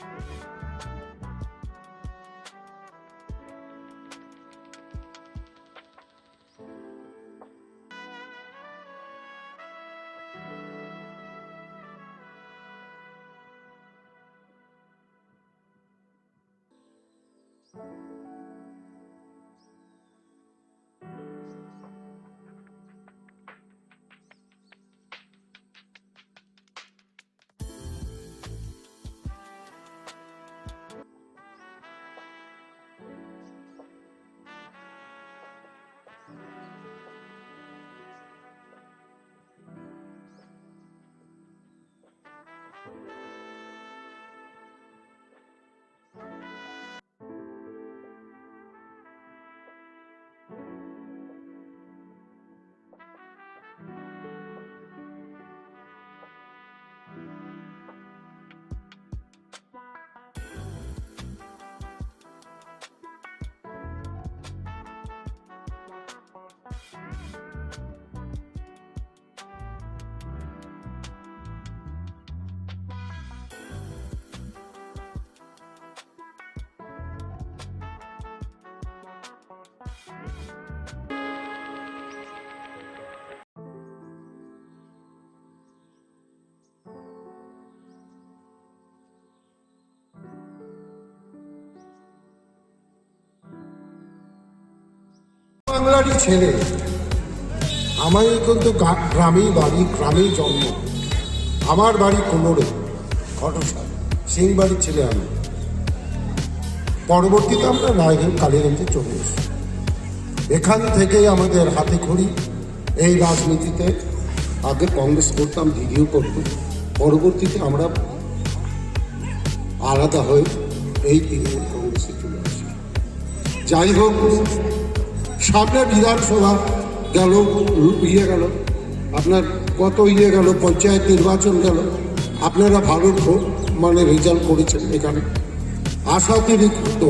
Thank you. বাংলারই ছেলে। আমার কিন্তু গ্রামেই বাড়ি, গ্রামেই জন্ম। আমার বাড়ি কোমরে। ঘটসা সিং বাড়ির ছেলে আমি। পরবর্তীতে আমরা রায়গঞ্জ, কালীগঞ্জে চলে এসেছি। এখান থেকেই আমাদের হাতে খড়ি। এই রাজনীতিতে আগে কংগ্রেস করতাম দিদিও করত পরবর্তীতে আমরা আলাদা হয়ে এই তৃণমূল কংগ্রেসে চলে আসি। যাই হোক সামনে বিধানসভা গেল ইয়ে গেল, আপনার কত ইয়ে গেল, পঞ্চায়েত নির্বাচন গেল, আপনারা ভালো মানে রেজাল্ট করেছেন এখানে। আশাতিরিক্ত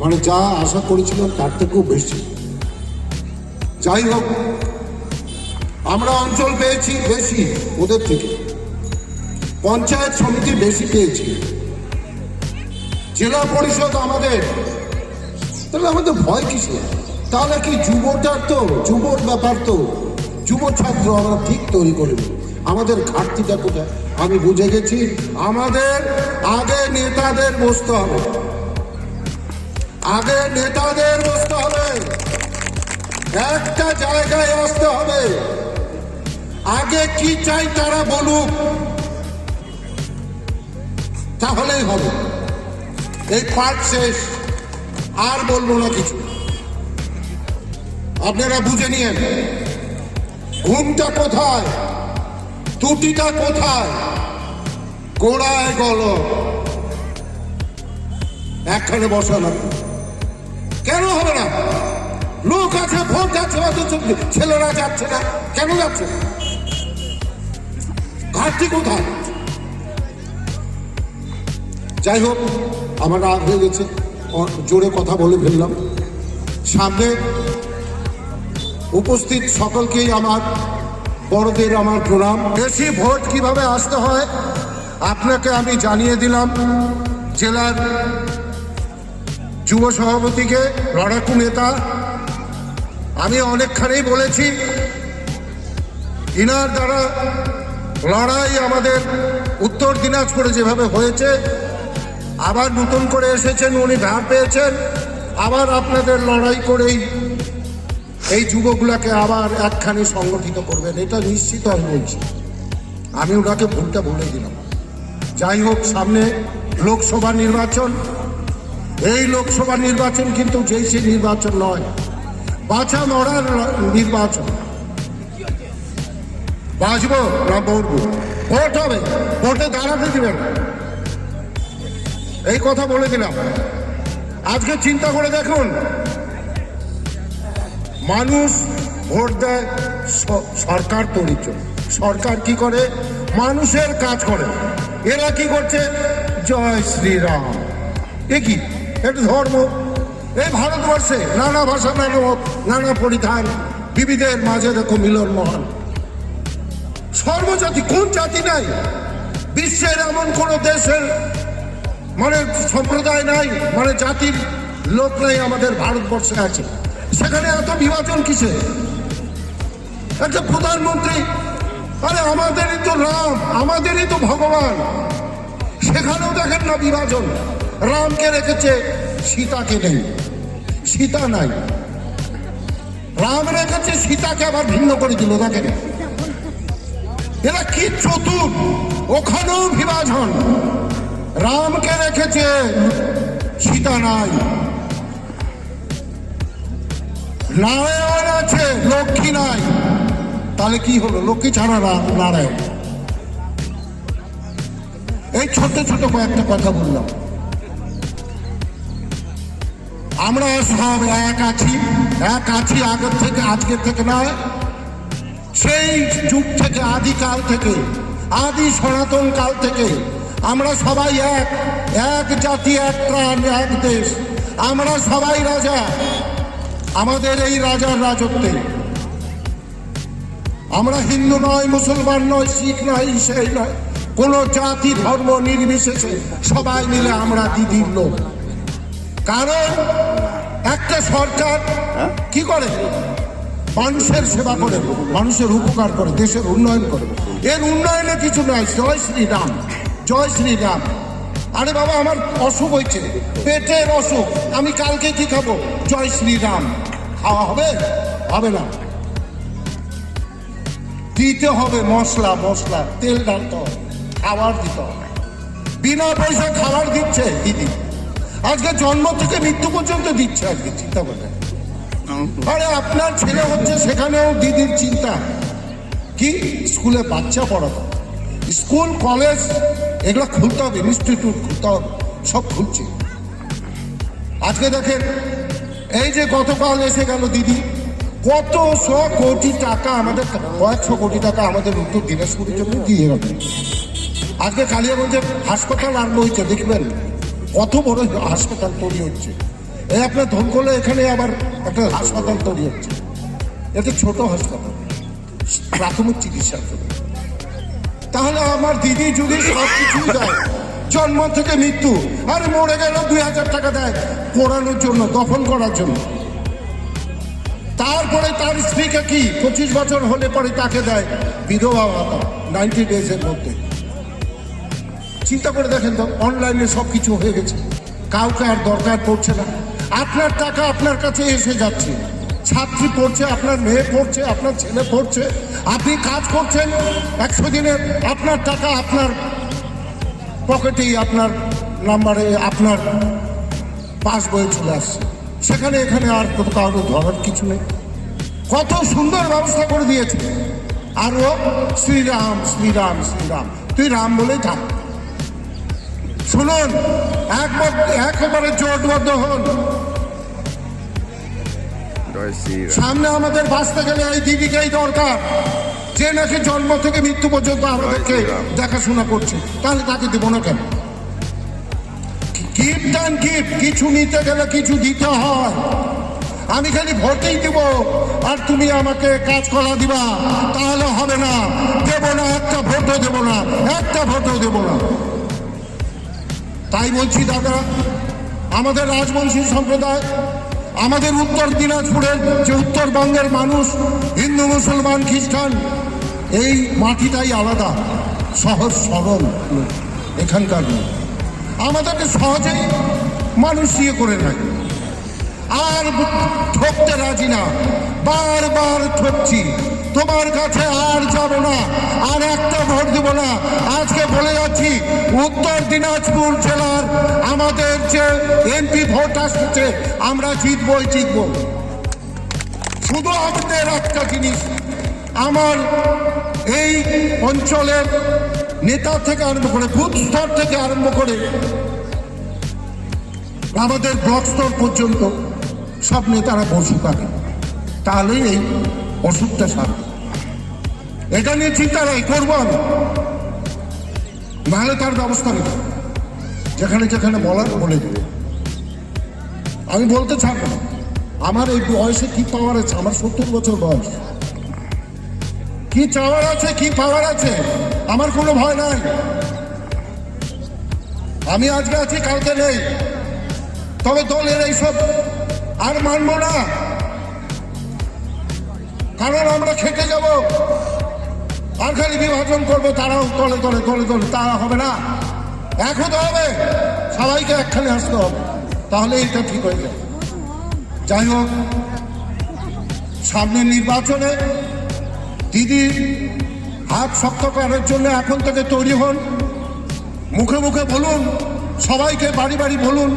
মানে যা আশা করেছিলাম তার থেকেও বেশি। যাই হোক, আমরা অঞ্চল পেয়েছি বেশি ওদের থেকে। পঞ্চায়েত সমিতি বেশি পেয়েছি। জেলা পরিষদ আমাদের তাহলে আমাদের ভয় কিসে তাহলে কি যুবটার তো যুবর ব্যাপার তো? যুব ছাত্র আমরা ঠিক তৈরি করব আমাদের ঘাটতিটা কোথায়? আমি বুঝে গেছি, আমাদের আগে নেতাদের বসতে হবে। আগে নেতাদের বসতে হবে। একটা জায়গায় আসতে হবে। আগে কি চাই তারা বলুক। তাহলেই হবে। এই পাঠ শেষ। আর বলব না কিছু। আপনারা বুঝে নিয়েন ঘুমটা কোথায়? ত্রুটিটা কোথায়? গোড়ায় গল। একখানে বসা না। কেন হবে না? লোক আছে, ভোট যাচ্ছে ছেলেরা যাচ্ছে না। কেন যাচ্ছে? না? ঘাটতি কোথায়? যাই হোক, আমার রাগ হয়ে গেছে। জোরে কথা বলে ফেললাম। সামনে উপস্থিত সকলকেই আমার বড়দের আমার প্রণাম। বেশি ভোট কীভাবে আসতে হয়, আপনাকে আমি জানিয়ে দিলাম। জেলার যুব সভাপতিকে, লড়াকু নেতা, আমি অনেকখানেই বলেছি, ইনার দ্বারা লড়াই আমাদের উত্তর দিনাজপুরে যেভাবে হয়েছে, আবার নতুন করে এসেছেন, উনি ভাব পেয়েছেন, আবার আপনাদের লড়াই করেই এই যুবকগুলাকে আবার একখানি সংগঠিত করবেন, এটা নিশ্চিত আমি বলছি। আমি ওনাকে ভুলটা বলে দিলাম। যাই হোক, সামনে লোকসভা নির্বাচন। এই লোকসভা নির্বাচন কিন্তু যেই সেই নির্বাচন নয়, বাছা মরার নির্বাচন। বাঁচবো না মরবো? ভোট হবে, ভোটে দাঁড়াতে দিবেন। এই কথা বলে দিলাম। আজকে চিন্তা করে দেখুন মানুষ ভোট দেয় সরকার তৈরির জন্য। সরকার কি করে? মানুষের কাজ করে। এরা কি করছে? জয় শ্রীরাম। এ কি? এটা ধর্ম। এই ভারতবর্ষে নানা ভাষা, নানা নানা পরিধান। বিবিধের মাঝে দেখো মিলন মহান সর্বজাতি, কোন জাতি নাই? বিশ্বের এমন কোন দেশের মানে সম্প্রদায় নাই মানে জাতির লোক নাই আমাদের ভারতবর্ষে আছে। সেখানে এত বিভাজন কিসে? একটা প্রধানমন্ত্রী, আরে আমাদেরই তো রাম, আমাদেরই তো ভগবান। সেখানেও দেখেন না বিভাজন। রামকে রেখেছে সীতাকে নেই। সীতা নাই। রাম রেখেছে সীতাকে আবার ভিন্ন করে দিল, দেখেন। এরা কি চতুর? ওখানেও বিভাজন। রামকে রেখেছে সীতা নাই। নারায়ণ আছে, লক্ষ্মী নাই। তাহলে কি হলো? লক্ষ্মী ছাড়া নারায়ণ। এই ছোট ছোট কয়েকটা কথা বললাম। আমরা সব এক আছি এক আছি আগের থেকে, আজকের থেকে নয়। সেই যুগ থেকে আদিকাল থেকে, আদি সনাতন কাল থেকে আমরা সবাই এক। এক জাতি, এক প্রাণ, এক দেশ। আমরা সবাই রাজা। আমাদের এই রাজার রাজত্বে। আমরা হিন্দু নয় মুসলমান নয় শিখ নয় সেই নয় কোনো জাতি ধর্ম নির্বিশেষে সবাই মিলে আমরা দিদির লোক। কারণ একটা সরকার কি করে? মানুষের সেবা করে মানুষের উপকার করে দেশের উন্নয়ন করে। এর উন্নয়নে কিছু নয় জয় শ্রীরাম জয় শ্রীরাম। আরে বাবা, আমার অসুখ হয়েছে। পেটের অসুখ। আমি কালকে কি খাব? জয় শ্রীরাম। খাওয়া হবে? হবে না। দিতে হবে মশলা মশলা। তেল ডালতে হবে। খাবার দিতে হবে। বিনা পয়সা খাবার দিচ্ছে দিদি। আজকে জন্ম থেকে মৃত্যু পর্যন্ত দিচ্ছে আজকে, চিন্তা করে। আরে আপনার ছেলে হচ্ছে সেখানেও দিদির চিন্তা। কি? স্কুলে বাচ্চা পড়াতো। স্কুল, কলেজ, এগুলো খুলতে হবে ইনস্টিটিউট খুলতে হবে, সব খুলছে। আজকে দেখেন, এই যে গতকাল এসে গেল দিদি, কত শ কোটি টাকা আমাদের কয়েকশো কোটি টাকা আমাদের উত্তর দিনাজপুরের জন্য দিয়ে গেল। আজকে কালিয়াগঞ্জের হাসপাতাল আরম্ভ হয়েছে, দেখবেন? কত বড় হাসপাতাল তৈরি হচ্ছে। এই আপনার ধনকলে এখানে আবার একটা হাসপাতাল তৈরি হচ্ছে। এটা ছোট হাসপাতাল, প্রাথমিক চিকিৎসার জন্য। তাহলে আমার দিদি যদি সব কিছুই জন্ম থেকে মৃত্যু। আরে মরে গেল, দুই হাজার টাকা দেয় পোড়ানোর জন্য, দফন করার জন্য। তারপরে তার স্ত্রীকে কি? পঁচিশ বছর হলে পরে তাকে দেয়? বিধবা ভাতা নাইনটি ডেজের মধ্যে। চিন্তা করে দেখেন তো অনলাইনে সব কিছু হয়ে গেছে। কাউকে আর দরকার পড়ছে না। আপনার টাকা আপনার কাছে এসে যাচ্ছে। ছাত্রী পড়ছে, আপনার মেয়ে পড়ছে, আপনার ছেলে পড়ছে, আপনি কাজ করছেন, একশো দিনের আপনার টাকা আপনার পকেটেই, আপনার নাম্বারে আপনার পাস বই চলে আসছে। সেখানে, এখানে আর কারও ধরার কিছু নেই। কত সুন্দর ব্যবস্থা করে দিয়েছে। আর ও শ্রীরাম শ্রীরাম শ্রীরাম। তুই রাম বলেই থাক। শুনুন, একবার, একেবারে জোটবদ্ধ হন। সামনে আমাদের বাঁচতে গেলে এই দিদিকেই দরকার। যে নাকি জন্ম থেকে মৃত্যু পর্যন্ত আমাদেরকে দেখাশোনা করছে। তাহলে তাকে দেবো না কেন? গিফট অ্যান্ড গিফট কিছু নিতে গেলে কিছু দিতে হয়। আমি খালি ভোটেই দিব আর তুমি আমাকে কাজ করা দিবা তাহলে হবে না। দেব না একটা ভোটও দেব না একটা ভোটও দেব না। তাই বলছি দাদা আমাদের রাজবংশী সম্প্রদায় আমাদের উত্তর দিনাজপুরের যে উত্তরবঙ্গের মানুষ, হিন্দু, মুসলমান, খ্রিস্টান, এই মাটিটাই আলাদা, সহজ সরল। এখানকার লোক। আমাদেরকে সহজেই মানুষ ইয়ে করে নেয়। আর ঠকতে রাজি না। বারবার ঠকছি। তোমার কাছে আর যাব না, আর একটা ভোট দেব না। আজকে বলে যাচ্ছি, উত্তর দিনাজপুর জেলার আমাদের যে এমপি ভোট আসছে, আমরা জিতবই জিতব। শুধু আমাদের একটা জিনিস, আমার এই অঞ্চলের নেতা থেকে আরম্ভ করে, বুথ স্তর থেকে আরম্ভ করে, আমাদের ব্লক স্তর পর্যন্ত সব নেতারা বসুক আগে তাহলেই এই ওষুধটা সারবে এটা নিয়ে চিন্তা নেই, করব আমি। নাহলে তার ব্যবস্থা নেই যেখানে যেখানে বলার বলে দেবে। আমি বলতে ছাড়বো না আমার এই বয়সে কি পাওয়ার আছে? আমার সত্তর বছর বয়স। কি চাওয়ার আছে, কি পাওয়ার আছে? আমার কোনো ভয় নাই। আমি আজকে আছি, কালকে নেই। তবে দলের এইসব আর মানব না। কারণ আমরা খেটে যাব। খালি বিভাজন করব, তারাও তলে তলে তলে তলে, তা হবে না। এক হতে হবে। সবাইকে একখানে আসতে হবে। তাহলে এটা ঠিক হয়ে যাবে। যাই হোক, সামনের নির্বাচনে দিদি হাত শক্ত করার জন্য এখন থেকে তৈরি হন। মুখে মুখে বলুন, সবাইকে বাড়ি বাড়ি বলুন।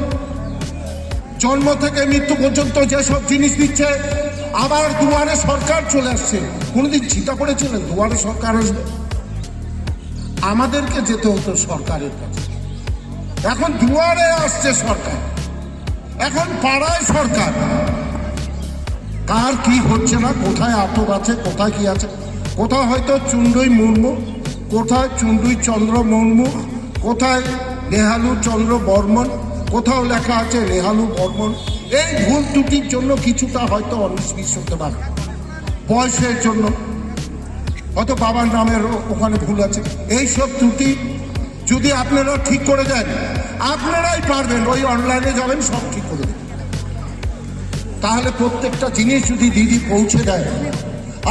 জন্ম থেকে মৃত্যু পর্যন্ত যেসব জিনিস দিচ্ছে আবার দুয়ারে সরকার চলে আসছে। কোনোদিন চিন্তা করেছিলেন দুয়ারে সরকার আসবে? আমাদেরকে যেতে হতো সরকারের কাছে। এখন দুয়ারে আসছে সরকার। এখন পাড়ায় সরকার। কার কি হচ্ছে না, কোথায় আটক আছে, কোথায় কি আছে? কোথায় হয়তো চুন্ডই মুর্মু, কোথায় চুন্ডুই চন্দ্র মুর্মু, কোথায় নেহালু চন্দ্র বর্মন, কোথাও লেখা আছে নেহালু বর্মন। এই ভুল ত্রুটির জন্য কিছুটা হয়তো অনিশ্চিত হতে পারে। বয়সের জন্য। হয়তো বাবার নামের ওখানে ভুল আছে। এই সব ত্রুটি যদি আপনারা ঠিক করে দেন, আপনারাই পারবেন, ওই অনলাইনে যাবেন, সব ঠিক করে দেবেন। তাহলে প্রত্যেকটা জিনিস যদি দিদি পৌঁছে দেয়,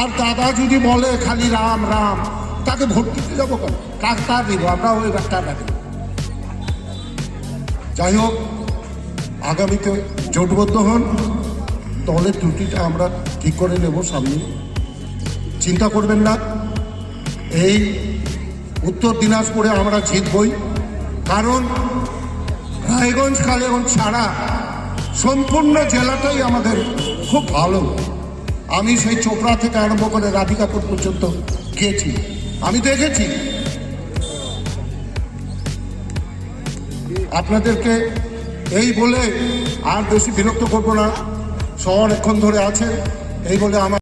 আর দাদা যদি বলে খালি রাম রাম, তাকে ভোট দিতে যাব কেন? কার দিব আমরা ওই কার রাখি যাই হোক, আগামীতে জোটবদ্ধ হন দলের ত্রুটিটা আমরা ঠিক করে নেব সামনে চিন্তা করবেন না। এই উত্তর দিনাজপুরে আমরা জিতবই। কারণ রায়গঞ্জ, কালেগঞ্জ ছাড়া সম্পূর্ণ জেলাটাই আমাদের খুব ভালো। আমি সেই চোপড়া থেকে আরম্ভ করে রাধিকাপুর পর্যন্ত গিয়েছি। আমি দেখেছি। আপনাদেরকে এই বলে আর বেশি বিরক্ত করব না। সহ অনেকক্ষণ ধরে আছে। এই বলে আমার